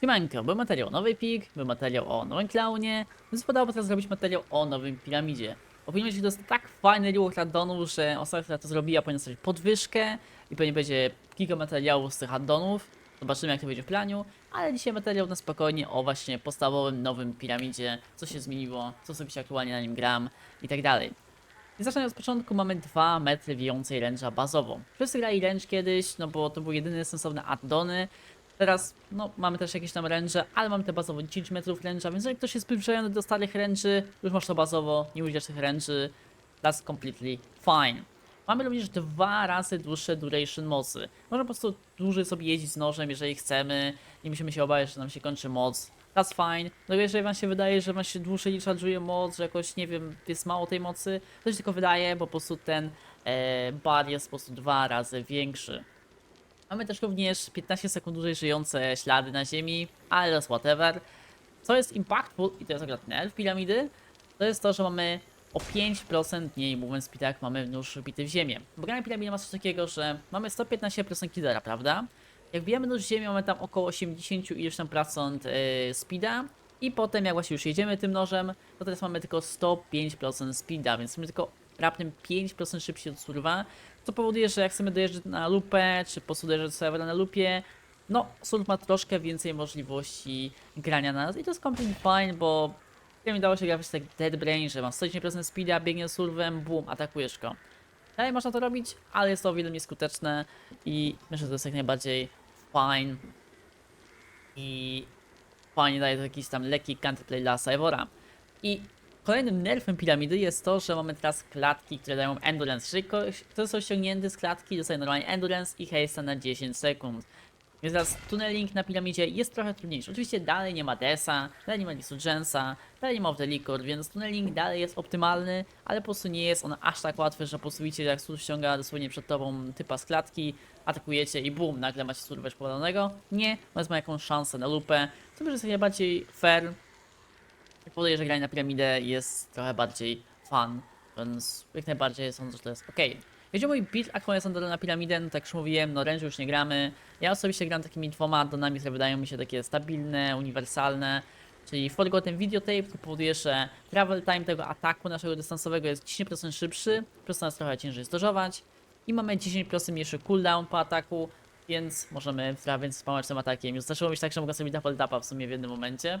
Siemanko, był materiał o nowej pik, był materiał o nowym klaunie, więc podało teraz zrobić materiał o nowym piramidzie. Opiniuję, że to jest tak fajny rework addonów, że osoba, która to zrobiła powinna dostać podwyżkę i pewnie będzie kilka materiałów z tych addonów. Zobaczymy jak to będzie w planiu, ale dzisiaj materiał na spokojnie o właśnie podstawowym nowym piramidzie, co się zmieniło, co sobie aktualnie na nim gram i tak dalej. I zaczynając od początku mamy 2 metry więcej ręcza bazową. Wszyscy grali ręcz kiedyś, no bo to były jedyne sensowne addony. Teraz, no, mamy też jakieś tam ręcze, ale mamy te bazowo 10 metrów ręcza, więc jak ktoś jest przyzwyczajony do starych ręczy, już masz to bazowo, nie używasz tych ręczy, that's completely fine. Mamy również dwa razy dłuższe duration mocy. Można po prostu dłużej sobie jeździć z nożem, jeżeli chcemy, nie musimy się obawiać, że nam się kończy moc. That's fine. No jeżeli wam się wydaje, że wam się dłużej nie charge'uje moc, że jakoś, nie wiem, jest mało tej mocy, to się tylko wydaje, bo po prostu ten e, bar jest po prostu dwa razy większy. Mamy też również 15 sekund dłużej żyjące ślady na ziemi, ale whatever. Co jest impactful, i to jest akurat nerf piramidy, to jest to, że mamy o 5% mniej movement speed, jak mamy nóż wbity w ziemię. Bo granie piramidy ma coś takiego, że mamy 115% killera, prawda? Jak bijemy nóż w ziemię, mamy tam około 80 ileś tam procent yy, speeda. I potem jak właśnie już jedziemy tym nożem, to teraz mamy tylko 105% speeda, więc mamy tylko raptem 5% szybciej od surwa, co powoduje, że jak chcemy dojeżdżać na lupę, czy po prostu dojeżdżać do serwera na lupie, no surf ma troszkę więcej możliwości grania na nas i to jest completely fine, bo ja mi dało się grać tak Dead Brain, że mam 110% speeda, biegnie surfem, boom, atakujesz go. Dalej można to robić, ale jest to o wiele nieskuteczne i myślę, że to jest jak najbardziej fine i fajnie daje to jakiś tam lekki counterplay dla Cyvora. I kolejnym nerfem piramidy jest to, że mamy teraz klatki, które dają endurance. Jeżeli ktoś kto został ściągnięty z klatki, dostaje normalnie endurance i haste na 10 sekund. Więc teraz tunneling na piramidzie jest trochę trudniejszy. Oczywiście dalej nie ma Desa, dalej nie ma Lisurgensa, dalej nie ma Liquor, więc tunneling dalej jest optymalny, ale po prostu nie jest on aż tak łatwy, że po prostu widzicie jak sur ściąga dosłownie przed tobą typa z klatki, atakujecie i bum, nagle macie surwesz powalonego. Nie, natomiast ma jakąś szansę na lupę, co może jest jak najbardziej fair. Podaję, że granie na piramidę jest trochę bardziej fun, więc jak najbardziej sądzę, że to jest ok. Jeśli mój build aktualnie są na piramidę, no tak już mówiłem, no ręcz już nie gramy. Ja osobiście gram takimi dwoma addonami, które wydają mi się takie stabilne, uniwersalne. Czyli Forgotten Videotape, to powoduje, że travel time tego ataku naszego dystansowego jest 10% szybszy, przez nas trochę ciężej zdożować. I mamy 10% mniejszy cooldown po ataku, więc możemy trochę więcej spamować tym atakiem. Już zaczęło być tak, że mogę sobie double tapa w sumie w jednym momencie.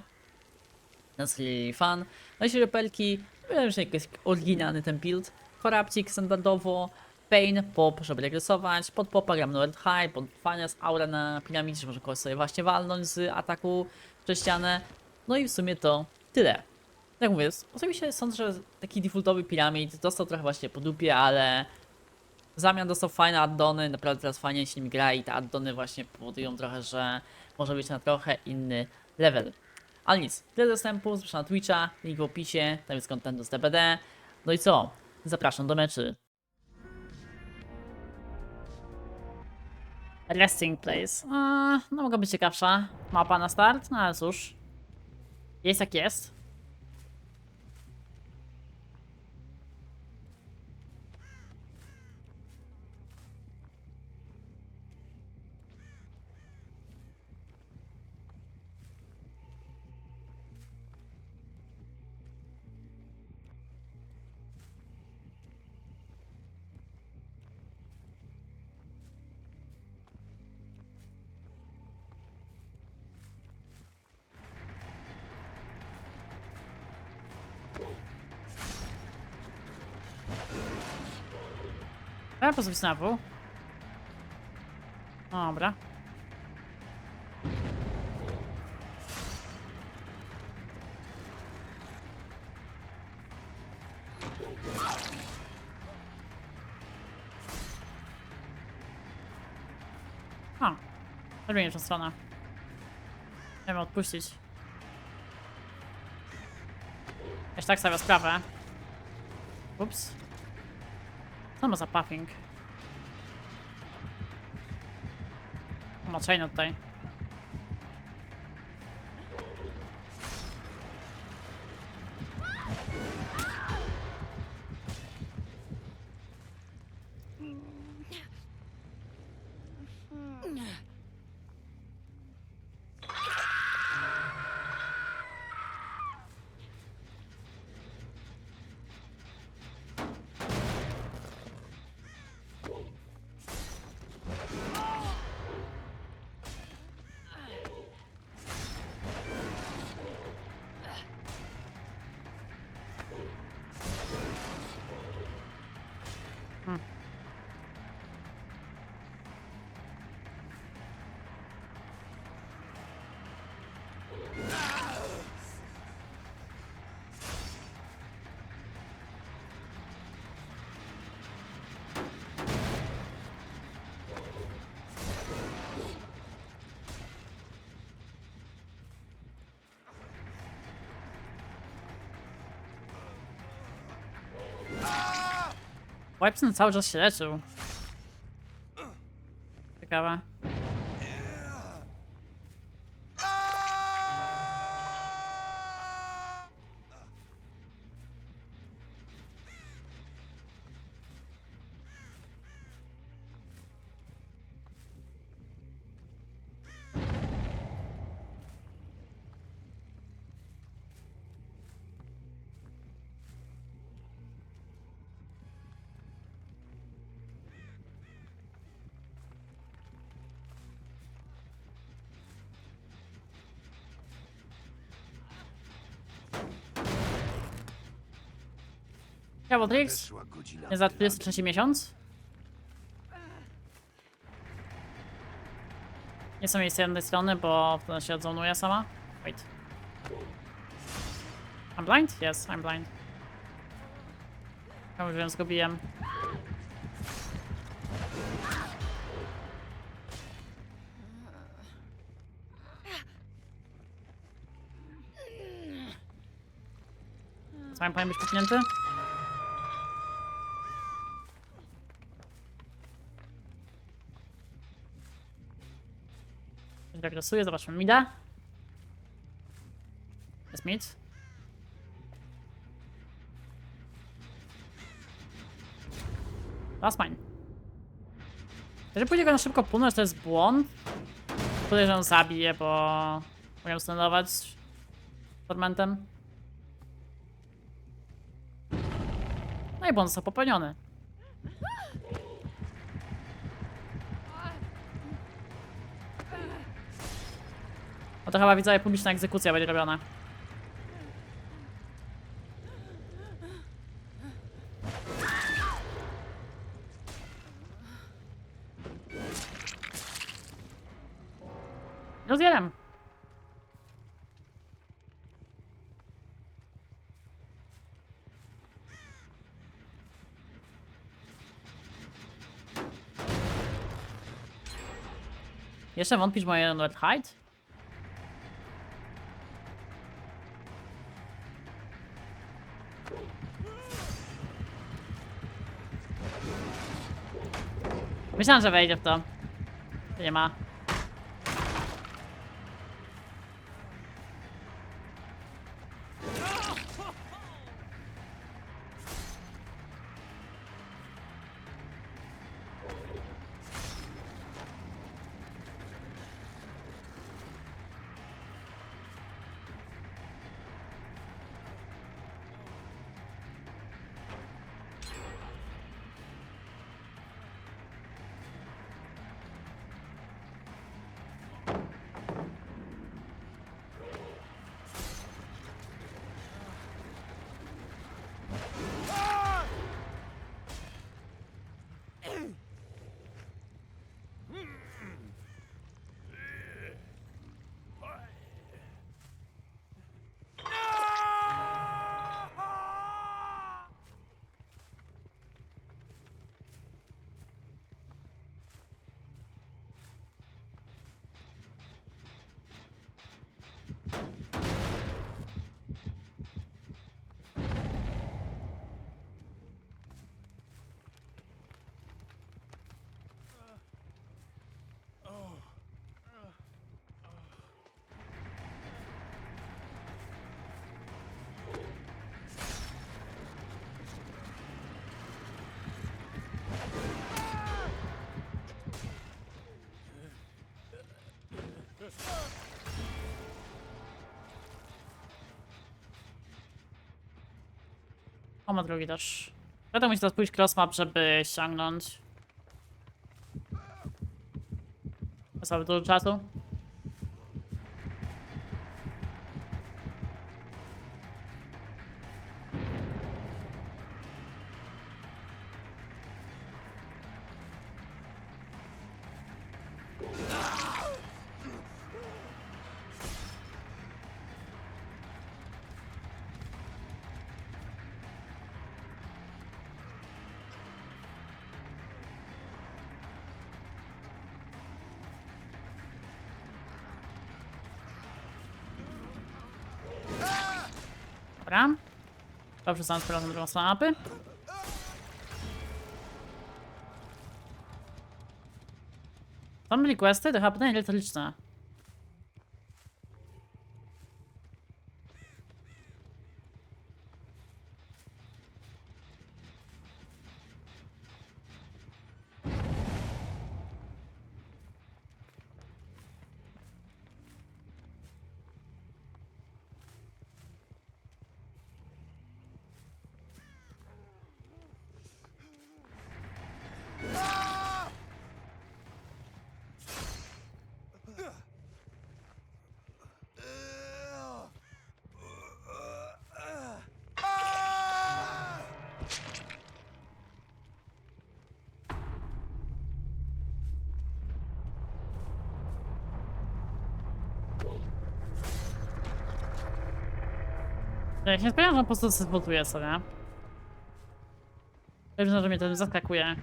Really fun. No i jeśli repelki, wiem, że jakiś oryginalny ten build. Korapcik standardowo, Pain, Pop, żeby regresować, pod Popa gram Nord High, pod Finance Aura na piramidzie, że może kogoś sobie właśnie walnąć z ataku przez ścianę. No i w sumie to tyle. Jak mówię, osobiście sądzę, że taki defaultowy piramid dostał trochę właśnie po dupie, ale w zamian dostał fajne addony, naprawdę teraz fajnie się nim gra i te addony właśnie powodują trochę, że może być na trochę inny level. Ale nic, tyle dostępu, zapraszam na Twitcha, link w opisie, tam jest content z DBD. No i co? Zapraszam do meczy. Resting place. Eee, no mogła być ciekawsza. Mapa na start? No ale cóż. Jest jak jest. Ja po sobie znowu. Dobra. A, zrobiłem tą stronę. Wiem, odpuścić. Jeszcze tak sobie sprawę. Ups. Co ma za puffing? Ma chain tutaj. Wipson cały czas się leczył. Ciekawe. Ciao, Trix. Nie za terapii. 23 miesiąc? Nie są miejsca jednej strony, bo wtedy się odzonuje sama. Wait. I'm blind? Yes, I'm blind. Ja już ją zgubiłem. Co, powinien być popchnięty? Jak zobaczmy mida. Jest mid. Last mine. Jeżeli pójdzie go na szybko płynąć, to jest błąd. Podejrzewam, że zabiję, bo mogę stanować tormentem. No i błąd został popełniony. No to chyba widzowie publiczna egzekucja będzie robiona. Rozjedę. Jeszcze wątpisz moje Red Hide? Myślałem, że wejdzie w to. O, ma drugi też. Będę musiał teraz pójść crossmap, żeby ściągnąć. Sobie dużo czasu. Dobra. Dobrze, sam sprawdzam drugą stronę mapy. Family questy to chyba pytanie liczne. Ja się spodziewam, że on po prostu zbotuje sobie. Pewnie, że mnie to zaskakuje.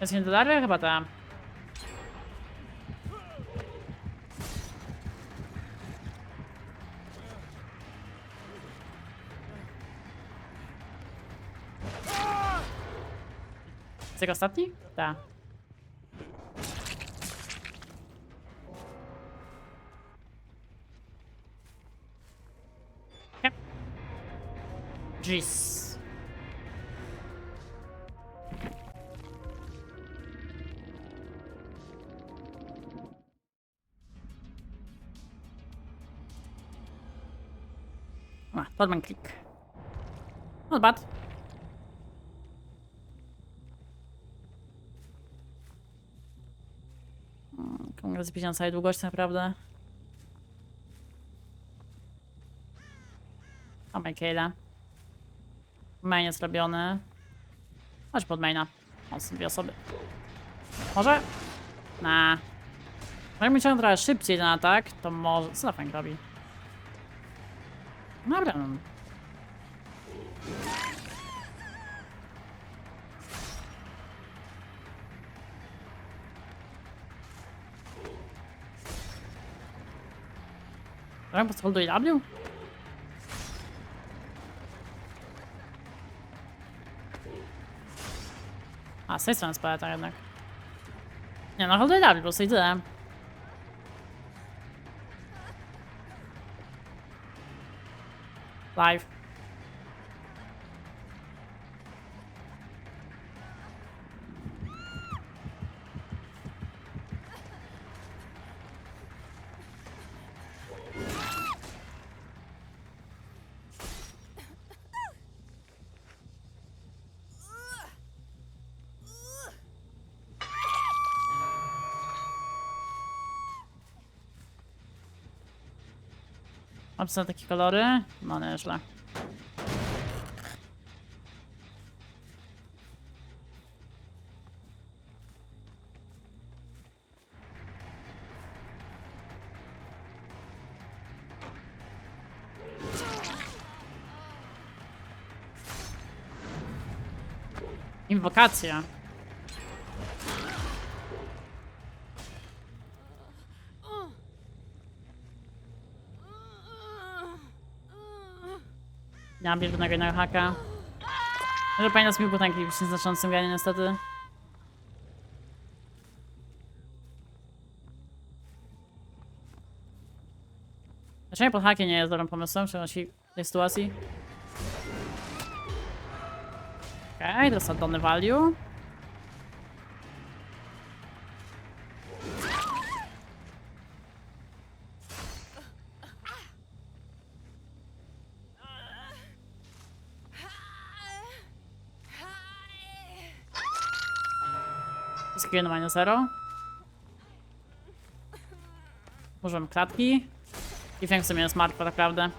Jest nie dolarły? Chyba tam. Jak ostatni? Tak. Jeez. Ah, Toddman click. Not bad. Kongres na całej długości naprawdę. O Michaela. Main jest robiony. Chodź pod maina. On są dwie osoby. Może? Na. Jakbym chciał trochę szybciej ten atak, to może... Co Frank robi? Dobra. no. Frank po prostu do W? A, z tej strony paleta jednak. Nie no, holduj W, po prostu i tyle. Live. Sobie takie kolory? No nieźle. Inwokacja. Nie mam żadnego innego haka. Może pamiętam mi był taki w znaczącym granie niestety. Dlaczego pod hakiem nie jest dobrym pomysłem szczególności w tej sytuacji? Okej, okay, teraz oddany value. Skill na 0. Użyłem klatki. I Feng w sumie jest martwa tak naprawdę.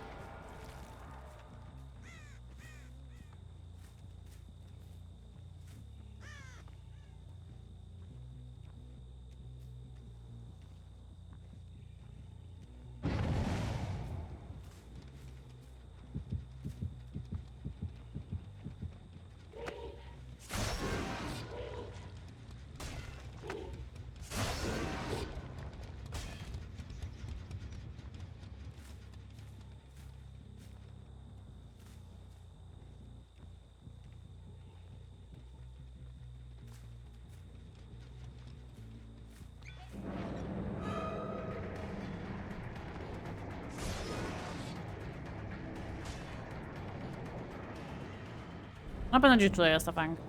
Na pewno gdzieś tutaj jest ta bank.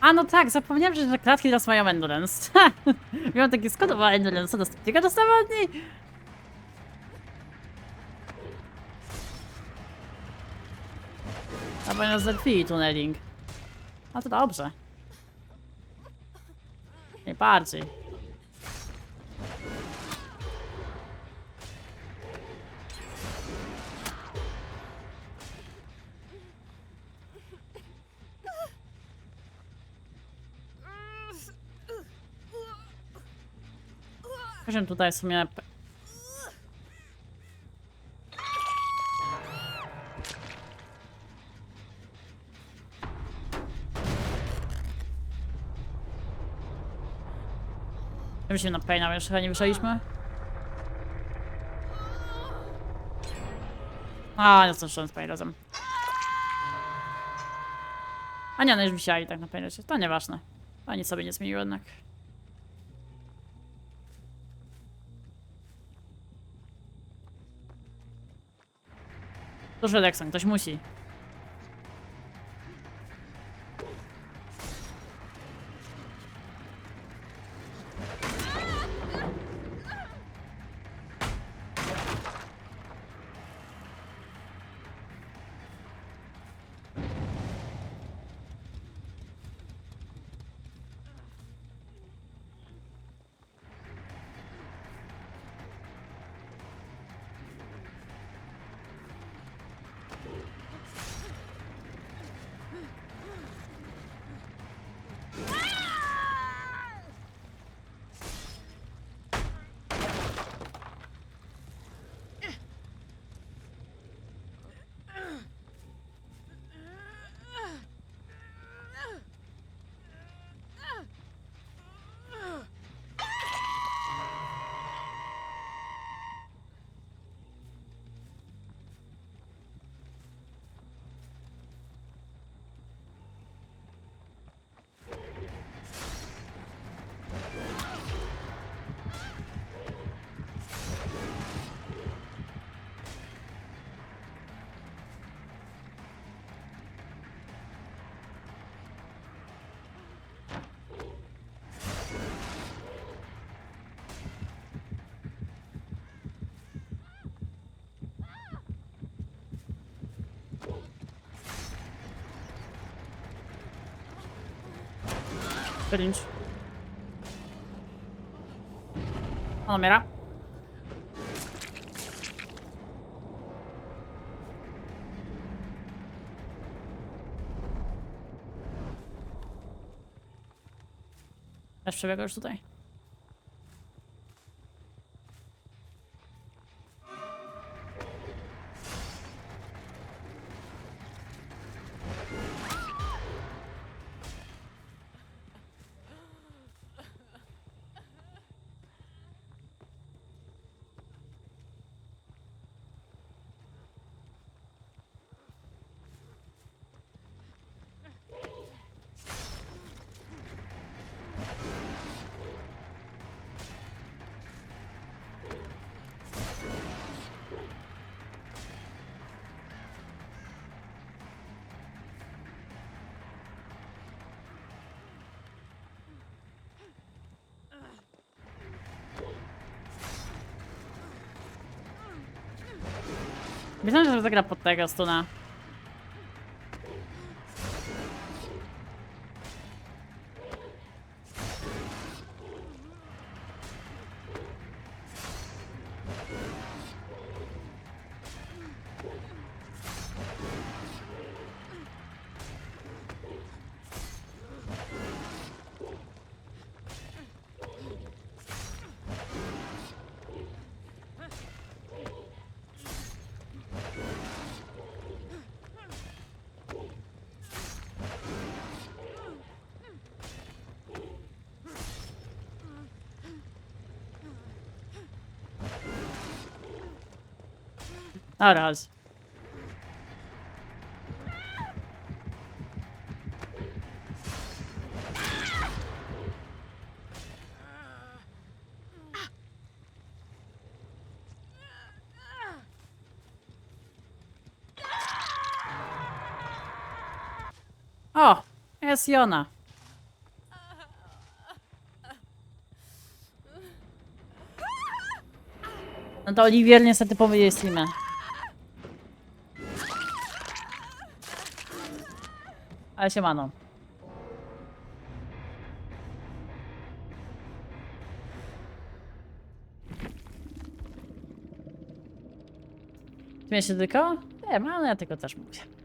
A no tak, zapomniałem, że klatki teraz mają endurance. Miałem takie skodowe endurance, do stopnika od niej. A powinien zerfili tunneling. A to dobrze. Najbardziej. Poziom tutaj w sumie... p- Myślimy na Paina, jeszcze chyba nie wyszliśmy? A, nie zdążyłem z Painrazem. A nie, no już wisiali tak na Painrazie. To nieważne. Nic sobie nie zmieniło jednak. To Redexon, ktoś musi. Cringe. On umiera. Też przebiega już tutaj. Myślałem, że zagra pod tego stuna. Na raz. O, jest Jona. No to Oliwier niestety powiedział Slimę. Ale się mano. Śmiesz się tylko? Nie, ale ja tylko też mówię.